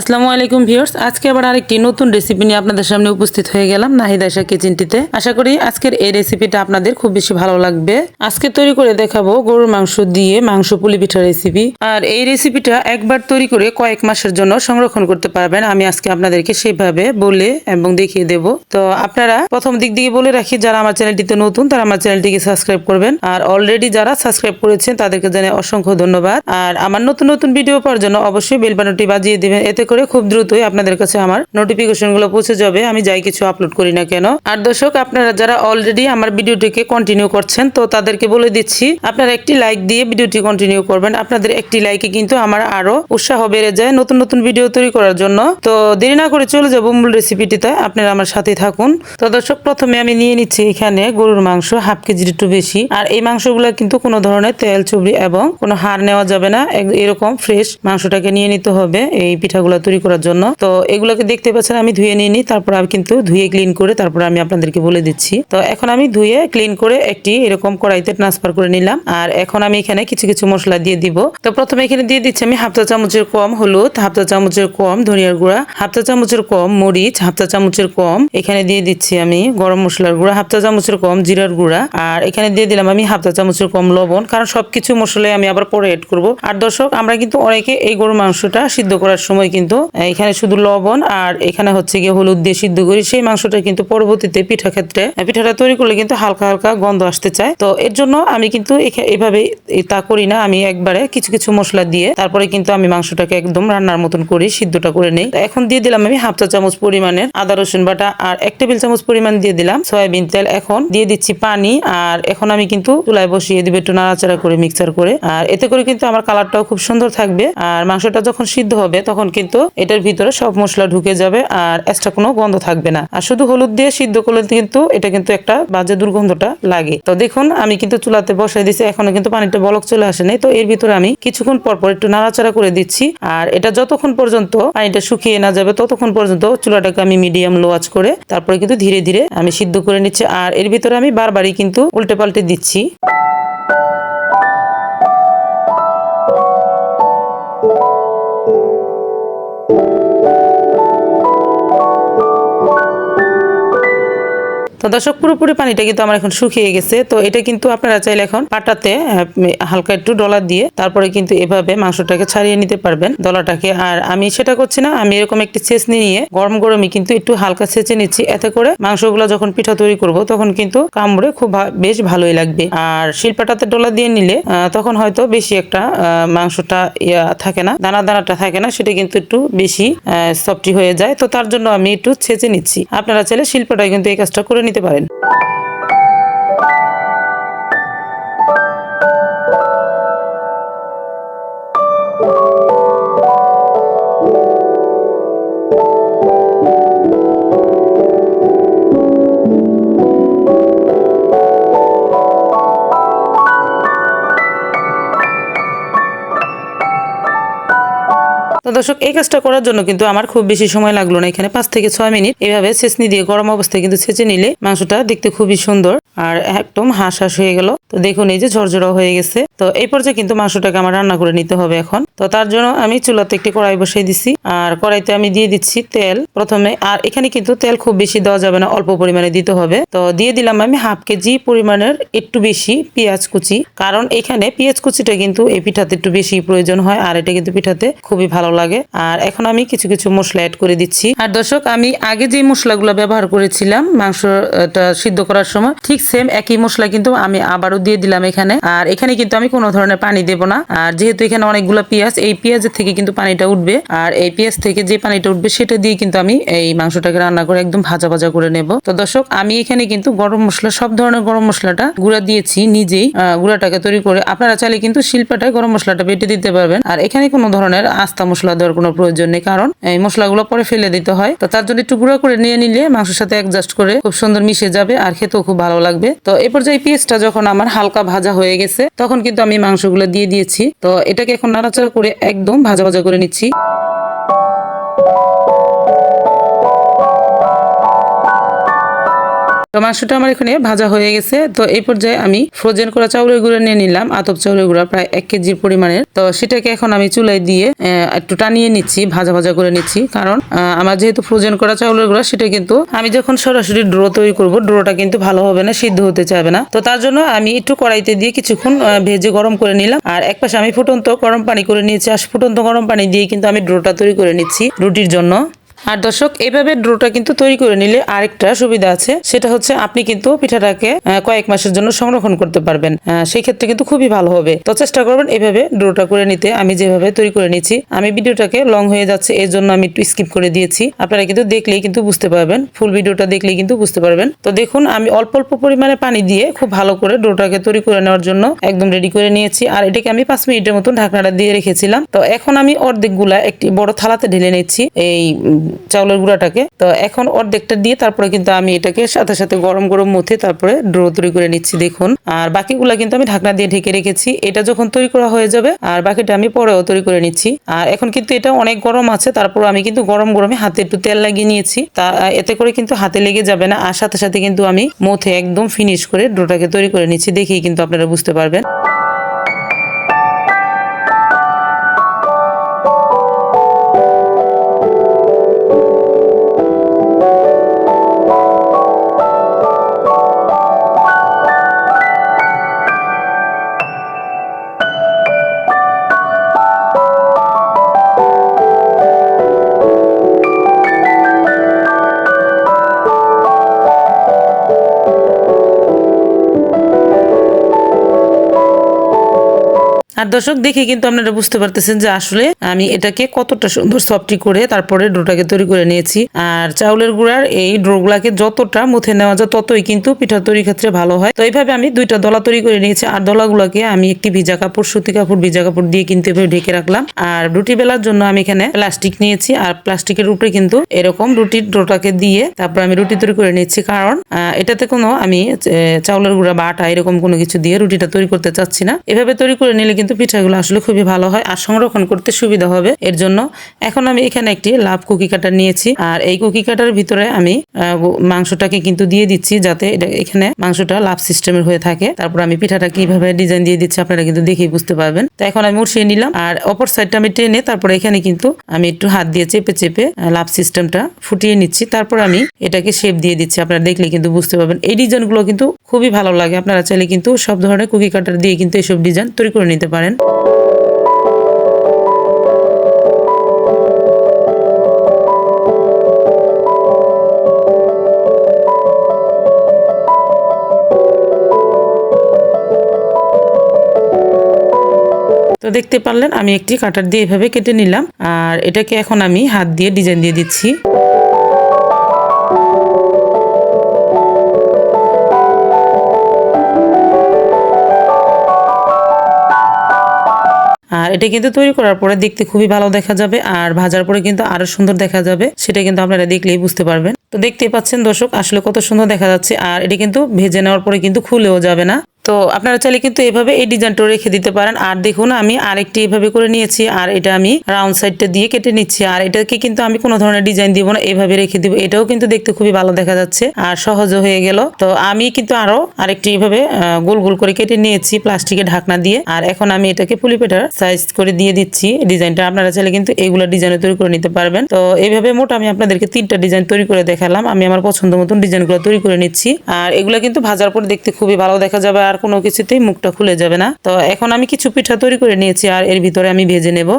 আসসালামু আলাইকুম ভিউয়ার্স। আজকে আবার আরেকটি নতুন রেসিপি নিয়ে আপনাদের সামনে উপস্থিত হয়ে গেলাম নাহিদ আশা কিচেনটিতে আশা করি আজকের এই রেসিপিটা আপনাদের খুব বেশি ভালো লাগবে। আজকে তৈরি করে দেখাবো গরুর মাংস দিয়ে মাংস পুলি পিঠা রেসিপি আর এই রেসিপিটা একবার তৈরি করে কয়েক মাসের জন্য সংরক্ষণ করতে পারবেন। আমি আজকে আপনাদেরকে সেইভাবে বলে এবং দেখিয়ে দেব। তো আপনারা প্রথম দিক দিয়ে বলে রাখি, যারা আমার চ্যানেলটিতে নতুন, তারা আমার চ্যানেলটিকে সাবস্ক্রাইব করবেন। আর অলরেডি যারা সাবস্ক্রাইব করেছেন, তাদেরকে জানাই অসংখ্য ধন্যবাদ। আর আমার নতুন নতুন ভিডিও পাওয়ার জন্য অবশ্যই বেল বাটনটি বাজিয়ে দেবেন। এতে করে খুব দ্রুতই আপনাদের কাছে আমার নোটিফিকেশনগুলো পৌঁছে যাবে। আমি যাই কিছু আপলোড করি না কেন। আর দর্শক, আপনারা যারা অলরেডি আমার ভিডিওটিকে কন্টিনিউ করছেন, তো তাদেরকে বলে দিচ্ছি, আপনারা একটি লাইক দিয়ে ভিডিওটি কন্টিনিউ করবেন। আপনাদের একটি লাইকে কিন্তু আমার আরও উৎসাহ বেড়ে যায় নতুন নতুন ভিডিও তৈরি করার জন্য। তো দেরি না করে চলে যাব মূল রেসিপিটিতে আপনারা আমার সাথে থাকুন। তো দর্শক, প্রথমে আমি নিয়ে নিচ্ছি এখানে গরুর মাংস হাফ কেজির একটু বেশি। আর এই মাংসগুলো কিন্তু কোনো ধরনের তেল, চুবড়ি এবং কোনো হাড় নেওয়া যাবে না। এরকম ফ্রেশ মাংসটাকে নিয়ে নিতে হবে। এই পিঠাগুলো তৈরি করার জন্য। তো এগুলোকে দেখতে পাচ্ছেন, আমি ধুয়ে নিয়ে নিই, তারপর আমি কিন্তু ধুয়ে ক্লিন করে তারপর আমি আপনাদেরকে বলে দিচ্ছি। তো এখন আমি ধুয়ে ক্লিন করে একটি এরকম কড়াইতে ট্রান্সফার করে নিলাম। আর এখন আমি এখানে কিছু কিছু মশলা দিয়ে দিব। তো প্রথমে এখানে দিয়ে দিচ্ছি আমি হাফ চা চামচের কম হলুদ, হাফ চা চামচের কম ধনিয়ার গুঁড়া, হাফ চা চামচের কম মরিচ, হাফ চা চামচের কম, এখানে দিয়ে দিচ্ছি আমি গরম মশলার গুঁড়া, হাফ চা চামচের কম জিরার গুঁড়া। আর এখানে দিয়ে দিলাম আমি হাফ চা চামচের কম লবণ, কারণ সবকিছু মশলাই আমি আবার পরে এড করব। আর দর্শক, আমরা কিন্তু অনেকে এই গরুর মাংসটা সিদ্ধ করার সময় কিন্তু এখানে শুধু লবণ আর এখানে হচ্ছে গিয়ে হলুদ দিয়ে সিদ্ধ করি। সেই মাংসটা কিন্তু পরবর্তীতে পিঠা ক্ষেত্রে পিঠাটা তৈরি করলে কিন্তু হালকা হালকা গন্ধ আসতে চায়। তো এর জন্য আমি কিন্তু এভাবে তা করি না। আমি একবারে কিছু কিছু মশলা দিয়ে তারপরে কিন্তু আমি মাংসটাকে একদম রান্নার মতন করি সিদ্ধটা করে নেই। এখন দিয়ে দিলাম আমি হাফ চা চামচ পরিমাণের আদা, রসুন বাটা আর এক টেবিল চামচ পরিমাণ দিয়ে দিলাম সয়াবিন তেল। এখন দিয়ে দিচ্ছি পানি আর এখন আমি কিন্তু চুলায় বসিয়ে দিব একটু নাড়াচাড়া করে মিক্সার করে। আর এতে করে কিন্তু আমার কালারটাও খুব সুন্দর থাকবে। আর মাংসটা যখন সিদ্ধ হবে তখন কিন্তু এটার ভিতরে সব মশলা ঢুকে যাবে আর এক্সট্রা কোনো গন্ধ থাকবে না। আর শুধু হলুদ দিয়ে সিদ্ধ করলে কিন্তু এটা কিন্তু একটা বাজে দুর্গন্ধটা লাগে। তো দেখুন, আমি কিন্তু চুলাতে বসাই দিছি, এখনও কিন্তু পানিটা বলক চলে আসেনি তো এর ভিতরে আমি কিছুক্ষণ পর পর একটু নাড়াচাড়া করে দিচ্ছি। আর এটা যতক্ষণ পর্যন্ত পানিটা শুকিয়ে না যাবে, ততক্ষণ পর্যন্ত চুলাটাকে আমি মিডিয়াম লো আঁচ করে তারপরে কিন্তু ধীরে ধীরে আমি সিদ্ধ করে নিচ্ছি। আর এর ভিতরে আমি বারবারই কিন্তু উল্টে পাল্টে দিচ্ছি। তো দর্শক, পুরোপুরি পানিটা কিন্তু আমার এখন শুকিয়ে গেছে। তো এটা কিন্তু আপনারা চাইলে এখন পাটাতে হালকা একটু ডলা দিয়ে তারপরে কিন্তু এভাবে মাংসটাকে ছাড়িয়ে নিতে পারবেন ডলাটাকে। আর আমি সেটা করছি না, আমি এরকম একটি ছেঁচনি নিয়ে গরম গরমই কিন্তু একটু হালকা ছেঁচে নিচ্ছি। এতে করে মাংসগুলো যখন পিঠা তৈরি করব, তখন কিন্তু কামড়ে খুব বেশ ভালোই লাগবে। আর শিল্পাটাতে ডলা দিয়ে নিলে তখন হয়তো বেশি একটা মাংসটা থাকে না, দানা দানাটা থাকে না, সেটা কিন্তু একটু বেশি সফটি হয়ে যায়। তো তার জন্য আমি একটু ছেঁচে নিচ্ছি। আপনারা চাইলে শিল্পটায় কিন্তু এই কাজটা করে নিতে পারেন। দর্শক, এই কাজটা করার জন্য কিন্তু আমার খুব বেশি সময় লাগল না এখানে, পাঁচ থেকে ছয় মিনিট। এভাবে ছেঁচনি দিয়ে গরম অবস্থায় কিন্তু ছেঁচে নিলে মাংসটা দেখতে খুবই সুন্দর আর একদম হাঁস হাঁস হয়ে গেল। তো দেখুন, এই যে ঝরঝরা হয়ে গেছে। তো এই পর্যায়ে কিন্তু মাংসটাকে আমার রান্না করে নিতে হবে এখন। তো তার জন্য আমি চুলাতে একটি কড়াই বসিয়ে দিচ্ছি আর কড়াইতে আমি দিয়ে দিচ্ছি তেল। প্রথমে, আর এখানে কিন্তু তেল খুব বেশি দেওয়া যাবে না, অল্প পরিমাণে দিতে হবে। তো দিয়ে দিলাম আমি হাফ কেজি পরিমাণের একটু বেশি পেঁয়াজ কুচি। কারণ এখানে পেঁয়াজ কুচিটা কিন্তু এই পিঠাতে একটু বেশি প্রয়োজন হয়, আর এটা কিন্তু পিঠাতে খুবই ভালো লাগে। আর এখন আমি কিছু কিছু মশলা অ্যাড করে দিচ্ছি। আর দর্শক, আমি আগে যে মশলাগুলো ব্যবহার করেছিলাম, মাংসটা সিদ্ধ করার সময়, ঠিক সেম একই মশলা কিন্তু আমি আবারও দিয়ে দিলাম এখানে। আর এখানে কিন্তু আমি কোনো ধরনের পানি দেব না। আর যেহেতু এখানে অনেকগুলো পেঁয়াজ, এই পেঁয়াজের থেকে কিন্তু পানিটা উঠবে। আর এই পেঁয়াজ থেকে যে পানিটা উঠবে, সেটা দিয়ে কিন্তু আমি এই মাংসটাকে রান্না করে একদম ভাজা ভাজা করে নেব। তো দর্শক, আমি এখানে কিন্তু গরম মশলা, সব ধরনের গরম মশলাটা গুঁড়া দিয়েছি নিজেই। গুঁড়াটাকে তৈরি করে আপনারা চাইলে কিন্তু শিল্পাটায় গরম মশলাটা বেটে দিতে পারবেন। আর এখানে কোনো ধরনের আস্তা মশলা দেওয়ার কোনো প্রয়োজন নেই, কারণ এই মশলাগুলো পরে ফেলে দিতে হয়। তো তার জন্য টুকরো করে নিয়ে নিলে মাংসের সাথে অ্যাডজাস্ট করে খুব সুন্দর মিশে যাবে আর খেতেও খুব ভালো লাগবে। তো এ পর্যায়ে পেঁয়াজটা যখন আমার হালকা ভাজা হয়ে গেছে, তখন কিন্তু আমি মাংসগুলো দিয়ে দিয়েছি। তো এটাকে এখন নাড়াচাড়া করে একদম ভাজা ভাজা করে নিচ্ছি। তো মাংসটা আমার এখানে ভাজা হয়ে গেছে। তো এই পর্যায়ে আমি ফ্রোজেন করা চাউলের গুঁড়া নিয়ে নিলাম। আতপ চাউলের গুঁড়া প্রায় এক কেজির পরিমাণের। তো সেটাকে এখন আমি চুলায় দিয়ে একটু টানিয়ে নিচ্ছি, ভাজা ভাজা করে নিচ্ছি। কারণ আমার যেহেতু ফ্রোজেন করা চাউলের গুঁড়া, সেটা কিন্তু আমি যখন সরাসরি ড্রো তৈরি করব, ড্রোটা কিন্তু ভালো হবে না, সিদ্ধ হতে চাইবে না। তো তার জন্য আমি একটু কড়াইতে দিয়ে কিছুক্ষণ ভেজে গরম করে নিলাম। আর এক পাশে আমি ফুটন্ত গরম পানি করে নিয়েছি। আর ফুটন্ত গরম পানি দিয়ে কিন্তু আমি ড্রোটা তৈরি করে নিচ্ছি রুটির জন্য। আর দর্শক এইভাবে ড্রোটা কিন্তু তৈরি করে নিলে আরেকটা সুবিধা আছে। সেটা হচ্ছে আপনি কিন্তু পিঠাটাকে কয়েক মাসের জন্য সংরক্ষণ করতে পারবেন। সেই ক্ষেত্রে কিন্তু খুবই ভালো হবে। তো চেষ্টা করবেন এইভাবে ড্রোটা করে নিতে। আমি যেভাবে তৈরি করে নিচ্ছি আমি ভিডিওটাকে লং হয়ে যাচ্ছে, এর জন্য আমি একটু স্কিপ করে দিয়েছি। আপনারা কিন্তু দেখলেই কিন্তু বুঝতে পারবেন, ফুল ভিডিওটা দেখলেই কিন্তু বুঝতে পারবেন। তো দেখুন, আমি অল্প অল্প পরিমাণে পানি দিয়ে খুব ভালো করে ডোটাকে তৈরি করে নেওয়ার জন্য একদম রেডি করে নিয়েছি। আর এটাকে আমি পাঁচ মিনিটের মতন ঢাকনাটা দিয়ে রেখেছিলাম। তো এখন আমি অর্ধেকগুলা একটি বড় থালাতে ঢেলে নিচ্ছি। এই চাউলের গুঁড়াটাকে। তো এখন অর্ধেকটা দিয়ে তারপরে কিন্তু আমি এটাকে সাথে সাথে গরম গরম মথে তারপরে ড্রো তৈরি করে নিচ্ছি, দেখুন। আর বাকিগুলা কিন্তু আমি ঢাকনা দিয়ে ঢেকে রেখেছি। এটা যখন তৈরি করা হয়ে যাবে, আর বাকিটা আমি পরেও তৈরি করে নিচ্ছি। আর এখন কিন্তু এটা অনেক গরম আছে তারপর আমি কিন্তু গরম গরমে হাতে একটু তেল লাগিয়ে নিয়েছি। তা, এতে করে কিন্তু হাতে লেগে যাবে না। আর সাথে সাথে কিন্তু আমি মথে একদম ফিনিশ করে ড্রোটাকে তৈরি করে নিচ্ছি, দেখেই কিন্তু আপনারা বুঝতে পারবেন। আর দর্শক, দেখে কিন্তু আপনারা বুঝতে পারতেছেন যে আসলে আমি এটাকে কতটা সুন্দর সফটি করে তারপরে ডোটাকে তৈরি করে নিয়েছি। আর চাউলের গুঁড়ার এই ডোগুলাকে যতটা মুথে নেওয়া যায়, ততই কিন্তু পিঠা তৈরির ক্ষেত্রে ভালো হয়। তো এইভাবে আমি দুইটা দলা তৈরি করে নিয়েছি, আর দলাগুলোকে আমি একটি ভিজা কাপড়, সুতি কাপড়, ভিজা কাপড় দিয়ে কিন্তু এভাবে ঢেকে রাখলাম। আর রুটি বেলার জন্য আমি এখানে প্লাস্টিক নিয়েছি, আর প্লাস্টিকের উপরে কিন্তু এরকম রুটির ডোটাকে দিয়ে তারপর আমি রুটি তৈরি করে নিচ্ছি কারণ এটাতে কোনো আমি চাউলের গুঁড়া বা আটা এরকম কোনো কিছু দিয়ে রুটিটা তৈরি করতে চাচ্ছি না। এভাবে তৈরি করে নিলে কিন্তু পিঠাগুলো আসলে খুবই ভালো হয় আর সংরক্ষণ করতে সুবিধা হবে। এর জন্য এখন আমি এখানে একটি লাভ কুকি কাটার নিয়েছি আর এই কুকি কাটার ভিতরে আমি মাংসটাকে কিন্তু দিয়ে দিচ্ছি যাতে এটা এখানে মাংসটা লাভ সিস্টেমের হয়ে থাকে। তারপর আমি পিঠাটা কীভাবে ডিজাইন দিয়ে দিচ্ছি আপনারা কিন্তু দেখেই বুঝতে পারবেন। তো এখন আমি উঠিয়ে নিলাম আর অপর সাইডটা আমি টেনে তারপরে এখানে কিন্তু আমি একটু হাত দিয়ে চেপে চেপে লাভ সিস্টেমটা ফুটিয়ে নিচ্ছি। তারপর আমি এটাকে শেপ দিয়ে দিচ্ছি, আপনারা দেখলে কিন্তু বুঝতে পারবেন। এই ডিজাইনগুলো কিন্তু খুবই ভালো লাগে, আপনারা চাইলে কিন্তু সব ধরনের কুকি কাটার দিয়ে কিন্তু এইসব ডিজাইন তৈরি করে নিতে পারেন। তো দেখতে পারলেন, আমি একটি কাটার দিয়ে এভাবে কেটে নিলাম। আর এটাকে এখন আমি হাত দিয়ে ডিজাইন দিয়ে দিচ্ছি। আর এটা কিন্তু তৈরি করার পরে দেখতে খুবই ভালো দেখা যাবে, আর ভাজার পরে কিন্তু আরও সুন্দর দেখা যাবে, সেটা কিন্তু আপনারা দেখলেই বুঝতে পারবেন। তো দেখতে পাচ্ছেন দর্শক, আসলে কত সুন্দর দেখা যাচ্ছে, আর এটা কিন্তু ভেজে নেওয়ার পরে কিন্তু খুলেও যাবে না। তো আপনারা চাইলে কিন্তু এভাবে এই ডিজাইনটা রেখে দিতে পারেন। আর দেখুন, আমি আরেকটি এভাবে করে নিয়েছি, আর এটা আমি রাউন্ড সাইডটা দিয়ে কেটে নিচ্ছি। আর এটাকে কিন্তু আমি কোনো ধরনের ডিজাইন দিব না, এভাবে রেখে দিব। এটাও কিন্তু দেখতে খুবই ভালো দেখা যাচ্ছে, আর সহজও হয়ে গেল। তো আমি কিন্তু আরও আরেকটি এভাবে গোল গোল করে কেটে নিয়েছি প্লাস্টিকের ঢাকনা দিয়ে। আর এখন আমি এটাকে পুলিপেটার সাইজ করে দিয়ে দিচ্ছি। ডিজাইনটা আপনারা চাইলে কিন্তু এইগুলো ডিজাইন তৈরি করে নিতে পারবেন। তো এইভাবে মোট আমি আপনাদেরকে তিনটা ডিজাইন তৈরি করে দেখালাম। আমি আমার পছন্দ মতন ডিজাইনগুলো তৈরি করে নিচ্ছি। আর এগুলো কিন্তু ভাজার পর দেখতে খুবই ভালো দেখা যাবে। আর কোনো কিছুতেই মুখটা খুলে যাবে না। তো এখন আমি কিছু পিঠা তৈরি করে নিয়েছি আর এর ভিতরে আমি ভেজে নেব।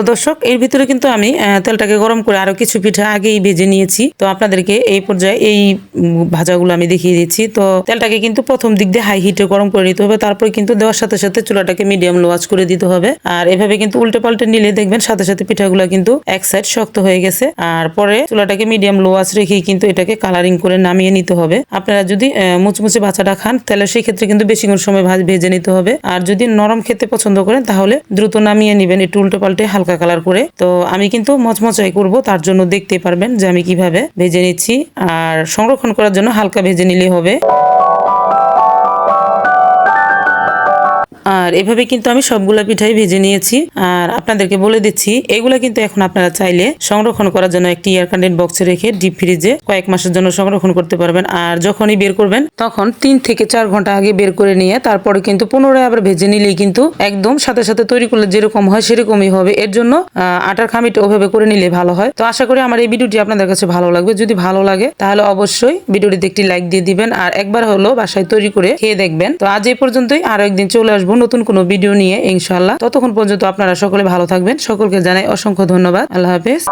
তো দর্শক, এর ভিতরে কিন্তু আমি তেলটাকে গরম করে আরও কিছু পিঠা আগেই ভেজে নিয়েছি। তো আপনাদেরকে এই পর্যায়ে এই ভাজাগুলো আমি দেখিয়ে দিচ্ছি। তো তেলটাকে কিন্তু প্রথম দিক দিয়ে হাই হিটে গরম করে নিতে হবে। তারপর কিন্তু দেওয়ার সাথে সাথে চুলাটাকে মিডিয়াম লো আঁচ করে দিতে হবে। আর এভাবে কিন্তু উল্টে পাল্টে নিলে দেখবেন সাথে সাথে পিঠাগুলো কিন্তু এক সাইড শক্ত হয়ে গেছে। আর পরে চুলাটাকে মিডিয়াম লো আঁচ রেখেই কিন্তু এটাকে কালারিং করে নামিয়ে নিতে হবে। আপনারা যদি মুচমুচে বাচ্চাটা খান, তাহলে সেই ক্ষেত্রে কিন্তু বেশিক্ষণ সময় ভাজ, ভেজে নিতে হবে। আর যদি নরম খেতে পছন্দ করেন, তাহলে দ্রুত নামিয়ে নেবেন। একটু উল্টে পাল্টে হালকা কালার করে। তো আমি কিন্তু মচমচাই করব, তার জন্য দেখতে পারবেন যে আমি কীভাবে ভেজে নিচ্ছি। আর সংরক্ষণ করার জন্য হালকা ভেজে নিলে হবে। আর এভাবে কিন্তু আমি সবগুলা পিঠাই ভেজে নিয়েছি। আর আপনাদেরকে বলে দিচ্ছি, এগুলা কিন্তু এখন আপনারা চাইলে সংরক্ষণ করার জন্য একটি এয়ার কান্টেন্ট বক্সে রেখে ডিপ ফ্রিজে কয়েক মাসের জন্য সংরক্ষণ করতে পারবেন। আর যখনই বের করবেন, তখন তিন থেকে চার ঘণ্টা আগে বের করে নিয়ে তারপরে কিন্তু পুনরায় আবার ভেজে নিলেই কিন্তু একদম সাথে সাথে তৈরি করলে যেরকম হয় সেরকমই হবে। এর জন্য আটার খামিটা ওভাবে করে নিলে ভালো হয়। তো আশা করি আমার এই ভিডিওটি আপনাদের কাছে ভালো লাগবে। যদি ভালো লাগে, তাহলে অবশ্যই ভিডিওটিতে একটি লাইক দিয়ে দিবেন। আর একবার হলো বাসায় তৈরি করে খেয়ে দেখবেন। তো আজ এই পর্যন্তই। আরও একদিন চলে আসব নতুন কোনো ভিডিও নিয়ে ইনশাল্লাহ ততক্ষণ পর্যন্ত আপনারা সকলে ভালো থাকবেন। সকলকে জানাই অসংখ্য ধন্যবাদ। আল্লাহ হাফেজ।